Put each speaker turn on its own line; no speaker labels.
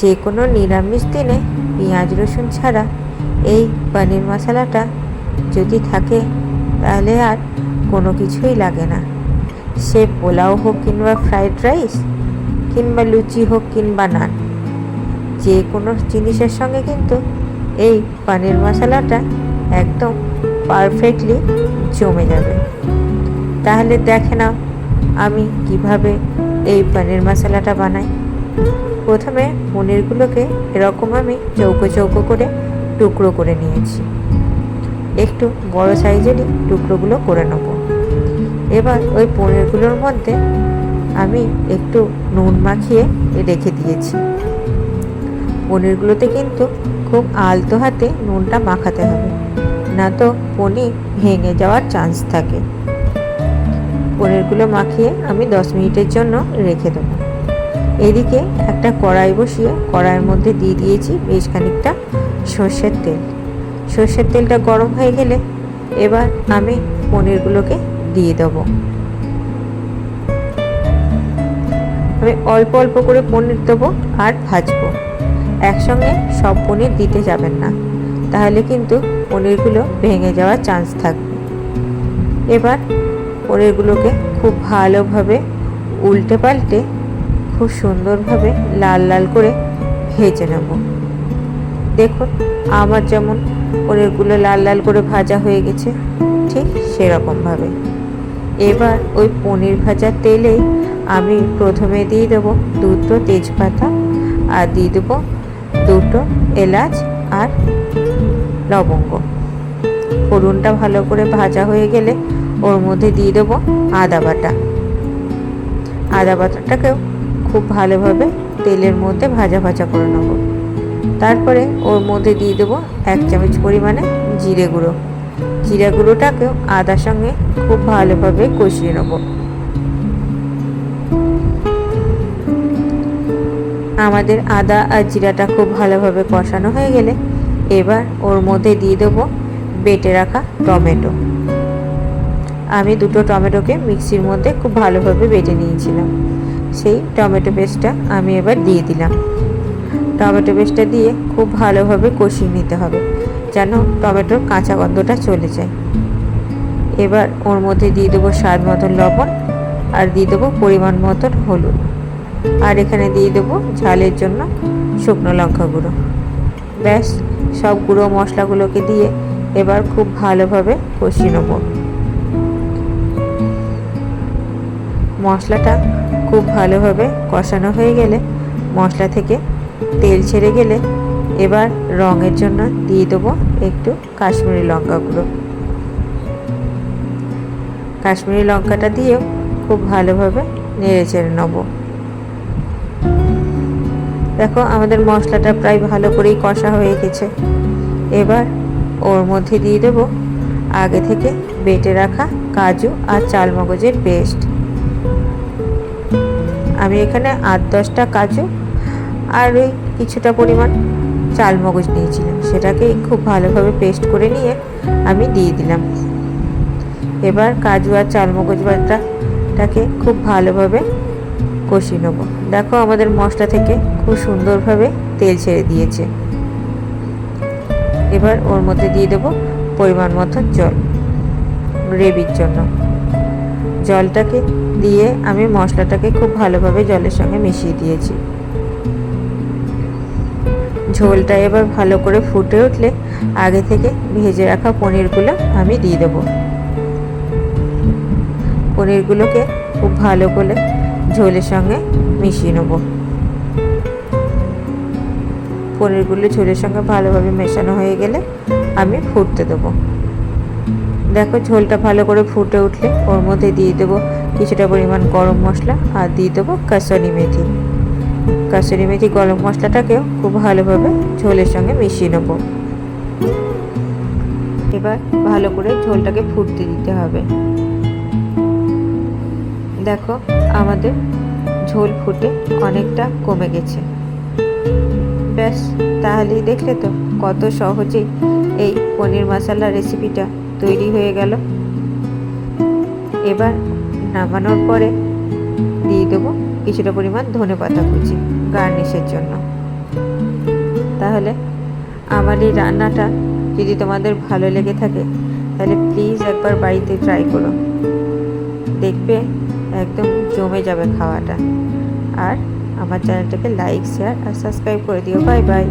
যে কোনো নিরামিষ দিনে পেঁয়াজ রসুন ছাড়া এই পনির মশলাটা যদি থাকে, তাহলে আর কোনো কিছুই লাগে না। সে পোলাও হোক কিংবা ফ্রাইড রাইস, কিংবা লুচি হোক কিংবা নান যে কোনো জিনিসের সঙ্গে কিন্তু এই পনির মশলাটা একদম পারফেক্টলি জমে যাবে। তাহলে দেখে নাও আমি কীভাবে এই পনির মশলাটা বানাই। প্রথমে পনিরগুলোকে এরকম আমি চৌকো চৌকো করে টুকরো করে নিয়েছি। একটু বড় সাইজেরই টুকরোগুলো করে নেব। এবার ওই পনিরগুলোর মধ্যে আমি একটু নুন মাখিয়ে রেখে দিয়েছি। পনিরগুলোতে কিন্তু খুব আলতো হাতে নুনটা মাখাতে হবে, না তো পনির ভেঙে যাওয়ার চান্স থাকে। পনিরগুলো মাখিয়ে আমি দশ মিনিটের জন্য রেখে দেবো। এদিকে একটা কড়াই বসিয়ে কড়াইয়ের মধ্যে দিয়ে দিয়েছি বেশ খানিকটা সর্ষের তেল। সর্ষের তেলটা গরম হয়ে গেলে এবার আমি পনিরগুলোকে দিয়ে দেবো। আমি অল্প অল্প করে পনির দেবো আর ভাজবো। একসঙ্গে সব পনির দিতে যাবেন না। তাহলে কিন্তু পনিরগুলো ভেঙে যাওয়ার চান্স থাকবে। এবার পনিরগুলোকে খুব ভালোভাবে উল্টে পাল্টে খুব সুন্দরভাবে লাল লাল করে ভেজে নেব। দেখুন, আমার যেমন পনিরগুলো লাল লাল করে ভাজা হয়ে গেছে, ঠিক সেরকমভাবে। এবার ওই পনির ভাজার তেলে আমি প্রথমে দিয়ে দেবো দুটো তেজপাতা আর দিয়ে দেবো দুটো এলাচ আর লবঙ্গ। ফোড়নটা ভালো করে ভাজা হয়ে গেলে ওর মধ্যে দিয়ে দেবো আদা বাটা। আদা বাটাটাকেও খুব ভালোভাবে তেলের মধ্যে ভাজা ভাজা করে নেব। তারপরে ওর মধ্যে দিয়ে দেবো এক চামচ পরিমাণে জিরে গুঁড়ো। জিরে গুঁড়োটাকেও আদার সঙ্গে খুব ভালোভাবে কষিয়ে নেব। আমাদের আদা আর জিরাটা খুব ভালোভাবে কষানো হয়ে গেলে এবার ওর মধ্যে দিয়ে দেবো বেটে রাখা টমেটো। আমি দুটো টমেটোকে মিক্সির মধ্যে খুব ভালোভাবে বেটে নিয়েছিলাম। সেই টমেটো পেস্টটা আমি এবার দিয়ে দিলাম। টমেটো পেস্টটা দিয়ে খুব ভালোভাবে কষিয়ে নিতে হবে, যেন টমেটোর কাঁচা গন্ধটা চলে যায়। এবার ওর মধ্যে দিয়ে দেবো স্বাদ মতন লবণ আর দিয়ে দেবো পরিমাণ মতন হলুদ। আর এখানে দিয়ে দেবো ঝালের জন্য শুকনো লঙ্কা গুঁড়ো। ব্যাস, সব গুঁড়ো মশলাগুলোকে দিয়ে এবার খুব ভালোভাবে কষিয়ে নেব। মশলাটা খুব ভালোভাবে কষানো হয়ে গেলে মশলা থেকে তেল ছেড়ে গেলে এবার রঙের জন্য দিয়ে দেবো একটু কাশ্মীরি লঙ্কা গুঁড়ো কাশ্মীরি লঙ্কাটা দিয়েও খুব ভালোভাবে নেড়ে চেড়ে নেব। দেখো আমাদের মশলাটা প্রায় ভালো করেই কষা হয়ে গেছে। এবার ওর মধ্যে দিয়ে দেব আগে থেকে বেটে রাখা কাজু আর চালমগজের পেস্ট। আমি এখানে আট দশটা কাজু আর ওই কিছুটা পরিমাণ চাল মগজ নিয়েছিলাম। সেটাকে খুব ভালোভাবে পেস্ট করে নিয়ে আমি দিয়ে দিলাম। এবার কাজু আর চাল মগজ বাটাটাকে খুব ভালোভাবে কষিয়ে নেব। দেখো আমাদের মশলা থেকে খুব সুন্দরভাবে তেল ছেড়ে দিয়েছে। এবার ওর মধ্যে দিয়ে দেবো পরিমাণ মতো জল, গ্রেভির জন্য। জলটাকে দিয়ে আমি মশলাটাকে খুব ভালোভাবে জলের সঙ্গে মিশিয়ে দিয়েছি। ঝোলটা এবার ভালো করে ফুটে উঠলে আগে থেকে ভেজে রাখা পনিরগুলো আমি দিয়ে দেবো। পনিরগুলোকে খুব ভালো করে ঝোলের সঙ্গে মিশিয়ে নেব। পনিরগুলো ঝোলের সঙ্গে ভালোভাবে মেশানো হয়ে গেলে আমি ফুটতে দেবো। দেখো ঝোলটা ভালো করে ফুটে উঠলে ওর মধ্যে দিয়ে দেবো কিছুটা পরিমাণ গরম মশলা আর দিয়ে দেবো কাসরি মেথি। কাসরি মেথি গরম মশলাটাকেও খুব ভালোভাবে ঝোলের সঙ্গে মিশিয়ে নেব। এবার ভালো করে ঝোলটাকে ফুটতে দিতে হবে। দেখো আমাদের ঝোল ফুটে অনেকটা কমে গেছে। ব্যাস, তাহলেই দেখলে তো কত সহজেই এই পনির মশলা রেসিপিটা তৈরি হয়ে গেল। এবার নামানোর পরে দিয়ে দেবো কিছুটা পরিমাণ ধনে পাতা কুচি গার্নিশের জন্য। তাহলে আমার এই রান্নাটা যদি তোমাদের ভালো লেগে থাকে, তাহলে প্লিজ একবার বাড়িতে ট্রাই করো। দেখবে একদম জমে যাবে খাওয়াটা। আর আমার চ্যানেলটাকে লাইক শেয়ার আর সাবস্ক্রাইব করে দিও। Bye bye